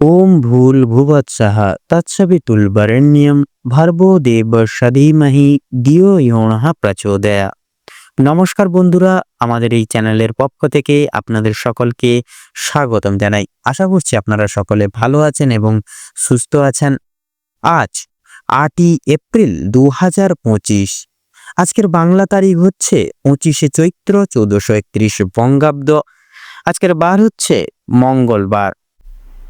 ওম ভূল ভুবৎসহ भर्वो देव सदीमहि দিও ইহণহ प्रचोदया নমস্কার বন্ধুরা, আমাদের এই চ্যানেলের পক্ষ থেকে আপনাদের সকলকে স্বাগতম জানাই। আশা করছি আপনারা সকলে ভালো আছেন এবং সুস্থ আছেন। আজ আটই এপ্রিল দু হাজার পঁচিশ। আজকের বাংলা তারিখ হচ্ছে পঁচিশে চৈত্র চৌদ্দশো একত্রিশ বঙ্গাব্দ। আজকের বার হচ্ছে মঙ্গলবার।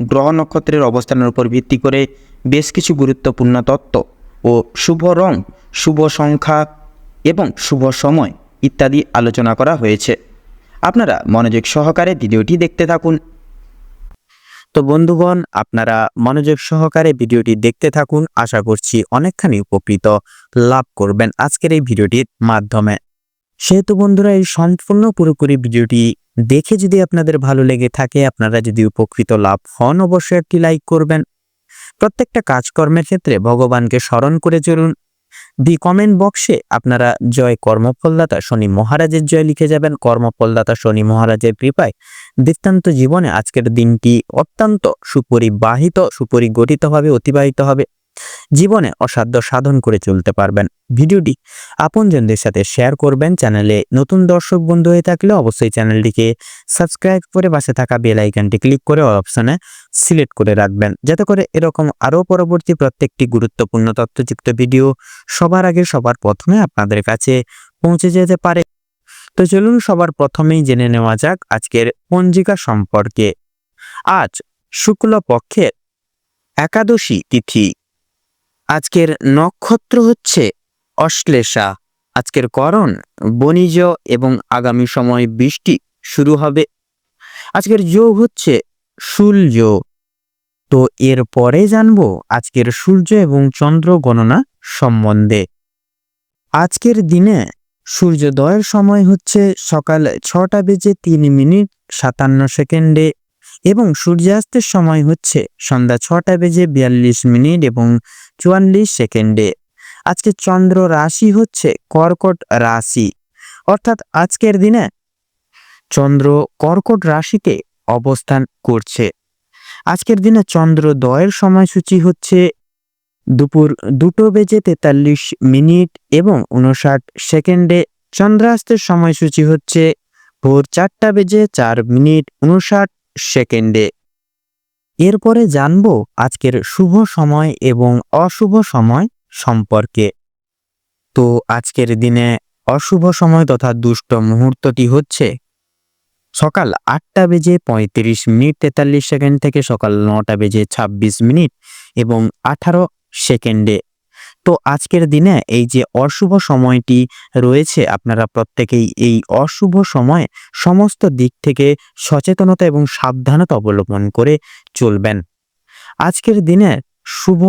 গ্রহ নক্ষত্রের অবস্থানের উপর ভিত্তি করে বেশ কিছু গুরুত্বপূর্ণ তত্ত্ব ও শুভ রং, শুভ সংখ্যা এবং শুভ সময় ইত্যাদি আলোচনা করা হয়েছে। আপনারা মনোযোগ সহকারে ভিডিওটি দেখতে থাকুন। তো বন্ধুগণ, আপনারা মনোযোগ সহকারে ভিডিওটি দেখতে থাকুন। আশা করছি অনেকখানি উপকৃত লাভ করবেন আজকের এই ভিডিওটির মাধ্যমে। সেহেতু বন্ধুরা, এই সম্পূর্ণ পুরোপুরি ভিডিওটি দেখে যদি আপনাদের ভালো লেগে থাকে, আপনারা যদি উপকৃত লাভ হন, অবশ্যই একটি লাইক করবেন। প্রত্যেকটা কাজকর্মের ক্ষেত্রে ভগবানকে স্মরণ করে চলুন। দি কমেন্ট বক্সে আপনারা জয় কর্মফলদাতা শনি মহারাজের জয় লিখে যাবেন। কর্মফলদাতা শনি মহারাজের কৃপায় বৃত্তান্ত জীবনে আজকের দিনটি অত্যন্ত সুপরিবাহিত, সুপরিগঠিতভাবে অতিবাহিত হবে জীবনে অসাধ্য সাধন করে চলতে পারবেন। ভিডিওটি আপনজনদের সাথে শেয়ার করবেন। চ্যানেলে নতুন দর্শক বন্ধু হয়ে থাকলে অবশ্যই চ্যানেলটিকে সাবস্ক্রাইব করে পাশে থাকা বেল আইকনটি ক্লিক করে অপশনে সিলেক্ট করে রাখবেন। যাতে করে এরকম আরও পরবর্তী প্রত্যেকটি গুরুত্বপূর্ণ তথ্যযুক্ত ভিডিও সবার আগে, সবার প্রথমে আপনাদের কাছে পৌঁছে যেতে পারে। তো চলুন সবার প্রথমেই জেনে নেওয়া যাক আজকের পঞ্জিকা সম্পর্কে। আজ শুক্লপক্ষের একাদশী তিথি। আজকের নক্ষত্র হচ্ছে অশ্লেষা। আজকের করণ বণিজ এবং আগামী সময় বৃষ্টি শুরু হবে। আজকের যোগ হচ্ছে সূর্য। তো এর পরে জানব আজকের সূর্য এবং চন্দ্র গণনা সম্বন্ধে। আজকের দিনে সূর্যোদয়ের সময় হচ্ছে সকাল ছটা বেজে তিন মিনিট সাতান্ন সেকেন্ডে। এবং সূর্যাস্তের সময় হচ্ছে সন্ধ্যা ছটা বেজে বিয়াল্লিশ মিনিট এবং চুয়াল্লিশ সেকেন্ডে। আজকে চন্দ্র রাশি হচ্ছে কর্কট রাশি। অর্থাৎ আজকের দিনে চন্দ্র কর্কট রাশিতে অবস্থান করছে। আজকের দিনে চন্দ্রোদয়ের সময়সূচি হচ্ছে দুপুর দুটো বেজে তেতাল্লিশ মিনিট এবং উনষাট সেকেন্ডে। চন্দ্রাস্তের সময়সূচি হচ্ছে ভোর চারটা বেজে চার মিনিট উনষাট সেকেন্ডে। এরপরে জানব আজকের শুভ সময় এবং অশুভ সময় সম্পর্কে। তো আজকের দিনে অশুভ সময় তথা দুষ্ট মুহূর্তটি হচ্ছে সকাল আটটা বেজে পঁয়ত্রিশ মিনিট তেতাল্লিশ সেকেন্ড থেকে সকাল নটা বেজে ছাব্বিশ মিনিট এবং আঠারো সেকেন্ডে। তো আজকের দিনে এই যে অশুভ সময়টি রয়েছে আপনারা প্রত্যেকেই এই অশুভ সময়ে সমস্ত দিক থেকে সচেতনতা এবং সাবধানতা অবলম্বন করে চলবেন। আজকের দিনে শুভ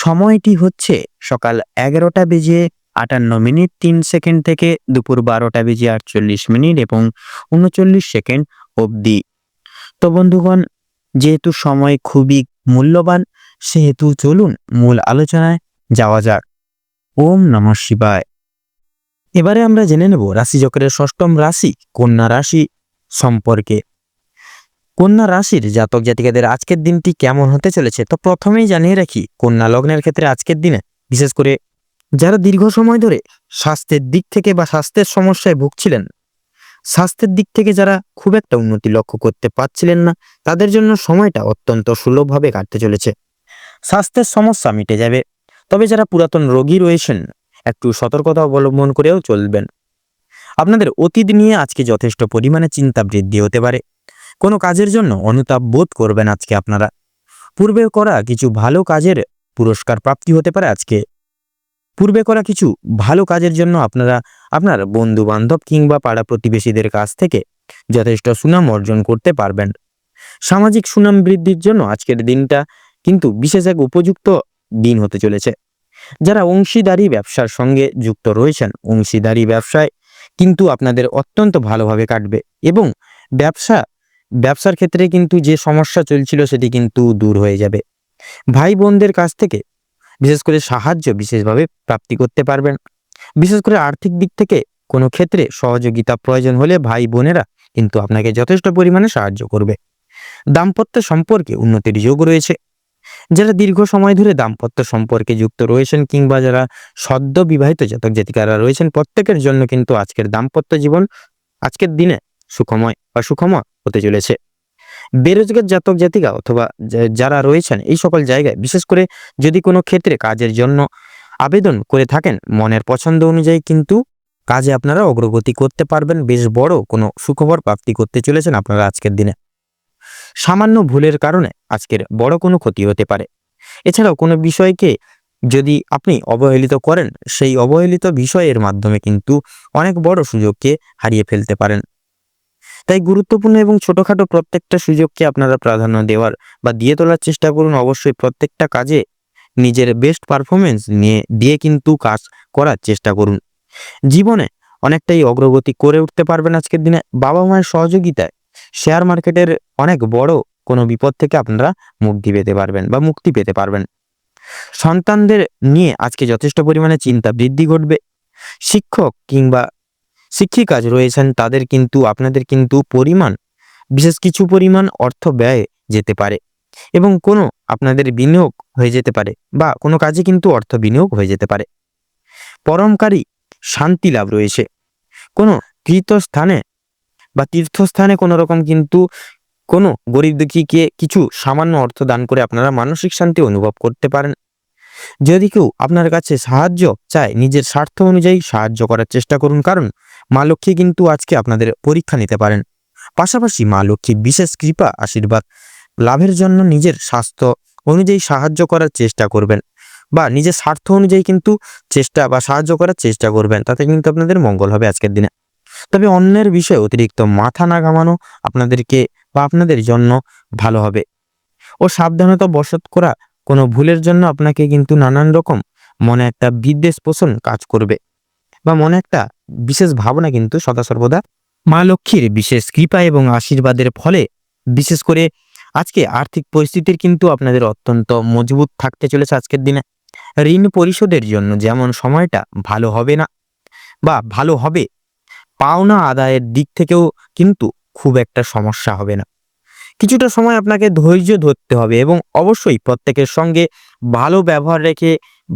সময়টি হচ্ছে সকাল এগারোটা বেজে আটান্ন মিনিট তিন সেকেন্ড থেকে দুপুর বারোটা বেজে আটচল্লিশ মিনিট এবং উনচল্লিশ সেকেন্ড অবধি। তো বন্ধুগণ, যেহেতু সময় খুবই মূল্যবান, সেহেতু চলুন মূল আলোচনায় যাওয়া যাক। ওম নমঃ শিবায়। এবারে আমরা জেনে নেব রাশিচক্রের ষষ্ঠম রাশি কন্যা রাশি সম্পর্কে। কন্যা রাশির জাতক জাতিকাদের আজকের দিনটি কেমন হতে চলেছে? তো প্রথমেই জানিয়ে রাখি, কন্যা লগ্নের ক্ষেত্রে আজকের দিনে, বিশেষ করে যারা দীর্ঘ সময় ধরে স্বাস্থ্যের দিক থেকে বা স্বাস্থ্যের সমস্যায় ভুগছিলেন, স্বাস্থ্যের দিক থেকে যারা খুব একটা উন্নতি লক্ষ্য করতে পারছিলেন না, তাদের জন্য সময়টা অত্যন্ত সুলভভাবে কাটতে চলেছে। স্বাস্থ্যের সমস্যা মিটে যাবে তবে যারা পুরাতন রোগী রয়েছেন, একটু সতর্কতা অবলম্বন করেও চলবেন। আপনাদের অতীত নিয়ে আজকে যথেষ্ট পরিমাণে চিন্তা বৃদ্ধি হতে পারে। কোনো কাজের জন্য অনুতাপ বোধ করবেন আজকে আপনারা। পূর্বে করা কিছু ভালো কাজের পুরস্কার প্রাপ্তি হতে পারে আজকে। পূর্বে করা কিছু ভালো কাজের জন্য আপনারা আপনার বন্ধু বান্ধব কিংবা পাড়া প্রতিবেশীদের কাছ থেকে যথেষ্ট সুনাম অর্জন করতে পারবেন। সামাজিক সুনাম বৃদ্ধির জন্য আজকের দিনটা কিন্তু বিশেষ এক উপযুক্ত দিন হতে চলেছে। যারা অংশীদারি ব্যবসার সঙ্গে যুক্ত রয়েছেন, অংশীদারি ব্যবসায় কিন্তু আপনাদের অত্যন্ত ভালোভাবে কাটবে এবং ব্যবসা, ব্যবসার ক্ষেত্রে কিন্তু যে সমস্যা চলছিল সেটি কিন্তু দূর হয়ে যাবে। ভাই বোনদের কাছ থেকে বিশেষ করে সাহায্য বিশেষভাবে প্রাপ্তি করতে পারবেন। বিশেষ করে আর্থিক দিক থেকে কোনো ক্ষেত্রে সহযোগিতা প্রয়োজন হলে ভাই বোনেরা কিন্তু আপনাকে যথেষ্ট পরিমাণে সাহায্য করবে। দাম্পত্য সম্পর্কে উন্নতির যোগ রয়েছে। যারা দীর্ঘ সময় ধরে দাম্পত্য সম্পর্কে যুক্ত রয়েছেন কিংবা যারা সদ্য বিবাহিত জাতক জাতিকারা রয়েছেন, প্রত্যেকের জন্য কিন্তু আজকের দাম্পত্য জীবন আজকের দিনে সুখময় বা সুখময় হতে চলেছে। বেরোজগার জাতক জাতিকা অথবা যারা রয়েছেন এই সকল জায়গায়, বিশেষ করে যদি কোনো ক্ষেত্রে কাজের জন্য আবেদন করে থাকেন, মনের পছন্দ অনুযায়ী কিন্তু কাজে আপনারা অগ্রগতি করতে পারবেন। বেশ বড় কোনো সুখবর প্রাপ্তি করতে চলেছেন আপনারা আজকের দিনে। সামান্য ভুলের কারণে আজকের বড় কোনো ক্ষতি হতে পারে। এছাড়াও কোনো বিষয়কে যদি আপনি অবহেলিত করেন, সেই অবহেলিত বিষয়ের মাধ্যমে কিন্তু অনেক বড় সুযোগকে হারিয়ে ফেলতে পারেন। তাই গুরুত্বপূর্ণ এবং ছোটখাটো প্রত্যেকটা সুযোগকে আপনারা প্রাধান্য দেওয়ার বা দিয়ে তোলার চেষ্টা করুন। অবশ্যই প্রত্যেকটা কাজে নিজের বেস্ট পারফরমেন্স নিয়ে, দিয়ে কিন্তু কাজ করার চেষ্টা করুন। জীবনে অনেকটাই অগ্রগতি করে উঠতে পারবেন আজকের দিনে। বাবা মায়ের সহযোগিতায় শেয়ার মার্কেটের অনেক বড় কোনো বিপদ থেকে আপনারা মুক্তি পেতে পারবেন বা মুক্তি পেতে পারবেন। সন্তানদের নিয়ে আজকে যথেষ্ট পরিমাণে চিন্তা বৃদ্ধি ঘটবে। শিক্ষক কিংবা শিক্ষিকাজ রয়েছেন, তাদের কিন্তু, আপনাদের কিন্তু পরিমাণ, বিশেষ কিছু পরিমাণ অর্থ ব্যয় যেতে পারে এবং কোনো আপনাদের বিনিয়োগ হয়ে যেতে পারে বা কোনো কাজে কিন্তু অর্থ বিনিয়োগ হয়ে যেতে পারে। পরমকারী শান্তি লাভ রয়েছে। কোনো তীর্থস্থানে বা তীর্থস্থানে কোনো রকম কিন্তু কোনো গরিব দুঃখীকে কিছু সামান্য অর্থ দান করে আপনারা মানসিক শান্তি অনুভব করতে পারেন। যদি কেউ আপনার কাছে সাহায্য চায়, নিজের স্বার্থ অনুযায়ী সাহায্য করার চেষ্টা করুন, কারণ মা লক্ষ্মী কিন্তু আজকে আপনাদের পরীক্ষা নিতে পারেন। পাশাপাশি মা লক্ষ্মী বিশেষ কৃপা, আশীর্বাদ লাভের জন্য নিজের স্বাস্থ্য অনুযায়ী সাহায্য করার চেষ্টা করবেন বা নিজের স্বার্থ অনুযায়ী কিন্তু চেষ্টা বা সাহায্য করার চেষ্টা করবেন। তাতে কিন্তু আপনাদের মঙ্গল হবে আজকের দিনে। তবে অন্যের বিষয়ে অতিরিক্ত মাথা না ঘামানো আপনাদেরকে বা আপনাদের জন্য ভালো হবে। ও সাবধানতা বশত করা কোনো ভুলের জন্য আপনাকে কিন্তু নানান রকম মনে একটা বিদ্বেষ পোষণ কাজ করবে বা মনে একটা বিশেষ ভাবনা কিন্তু সদা সর্বদা মা লক্ষ্মীর বিশেষ কৃপা এবং আশীর্বাদের ফলে বিশেষ করে আজকে আর্থিক পরিস্থিতির কিন্তু আপনাদের অত্যন্ত মজবুত থাকতে চলেছে আজকের দিনে। ঋণ পরিশোধের জন্য যেমন সময়টা ভালো হবে না বা ভালো হবে পাওনা আদায়ের দিক থেকেও কিন্তু খুব একটা সমস্যা হবে না। কিছুটা সময় আপনাকে ধৈর্য ধরতে হবে এবং অবশ্যই প্রত্যেকের সঙ্গে ভালো ব্যবহার রেখে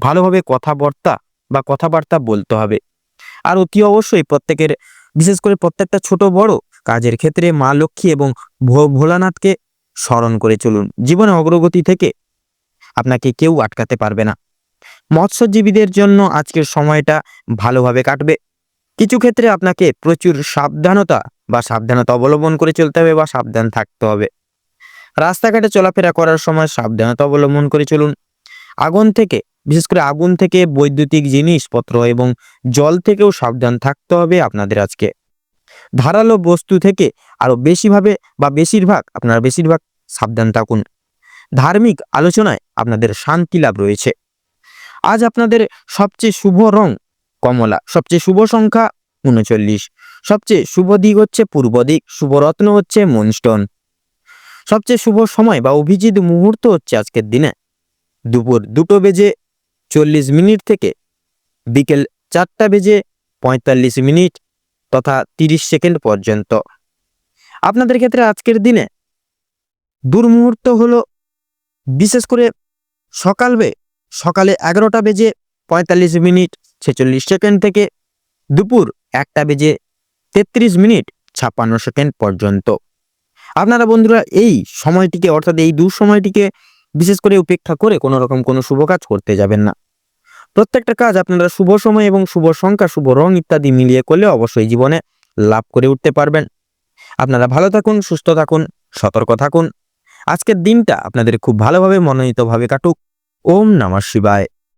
ভালোভাবে কথাবার্তা বা কথাবার্তা বলতে হবে। আর অতি অবশ্যই প্রত্যেকের, বিশেষ করে প্রত্যেকটা ছোট বড় কাজের ক্ষেত্রে মা লক্ষ্মী এবং ভোলানাথকে স্মরণ করে চলুন। জীবনে অগ্রগতি থেকে আপনাকে কেউ আটকাতে পারবে না। মৎস্যজীবীদের জন্য আজকের সময়টা ভালোভাবে কাটবে। কিছু ক্ষেত্রে আপনাকে প্রচুর সাবধানতা বা সাবধানতা অবলম্বন করে চলতে হবে বা সাবধান থাকতে হবে। রাস্তাঘাটে চলাফেরা করার সময় সাবধানতা অবলম্বন করে চলুন। আগুন থেকে, বিশেষ করে আগুন থেকে বৈদ্যুতিক জিনিসপত্র এবং জল থেকেও সাবধান থাকতে হবে আপনাদের আজকে। ধারালো বস্তু থেকে আরও বেশিভাবে বা বেশিরভাগ, আপনারা বেশিরভাগ সাবধান থাকুন। ধার্মিক আলোচনায় আপনাদের শান্তি লাভ রয়েছে। আজ আপনাদের সবচেয়ে শুভ রং কমলা। সবচেয়ে শুভ সংখ্যা উনচল্লিশ। সবচেয়ে শুভ দিক হচ্ছে পূর্ব দিক, শুভ রত্ন হচ্ছে মুনস্টোন। সবচেয়ে শুভ সময় বা অভিজিৎ মুহূর্ত হচ্ছে আজকের দিনে। দুপুর দুটো বেজে চল্লিশ মিনিট থেকে বিকেল চারটা বেজে পঁয়তাল্লিশ মিনিট তথা তিরিশ সেকেন্ড পর্যন্ত। আপনাদের ক্ষেত্রে আজকের দিনে দুর্মুহূর্ত হলো, বিশেষ করে সকালবে সকালে এগারোটা বেজে পঁয়তাল্লিশ মিনিট ছেচল্লিশ সেকেন্ড থেকে দুপুর একটা বেজে তেত্রিশ মিনিট ছাপ্পান্ন সেকেন্ড পর্যন্ত। আপনারা বন্ধুরা, এই সময়টিকে, অর্থাৎ এই দু সময়টিকে বিশেষ করে উপেক্ষা করে কোনো রকম কোনো শুভ কাজ করতে যাবেন না। প্রত্যেকটা কাজ আপনারা শুভ সময় এবং শুভ সংখ্যা, শুভ রং ইত্যাদি মিলিয়ে করলে অবশ্যই জীবনে লাভ করে উঠতে পারবেন। আপনারা ভালো থাকুন, সুস্থ থাকুন, সতর্ক থাকুন। আজকের দিনটা আপনাদের খুব ভালোভাবে, মনোনীতভাবে কাটুক। ওম নমঃ শিবায়।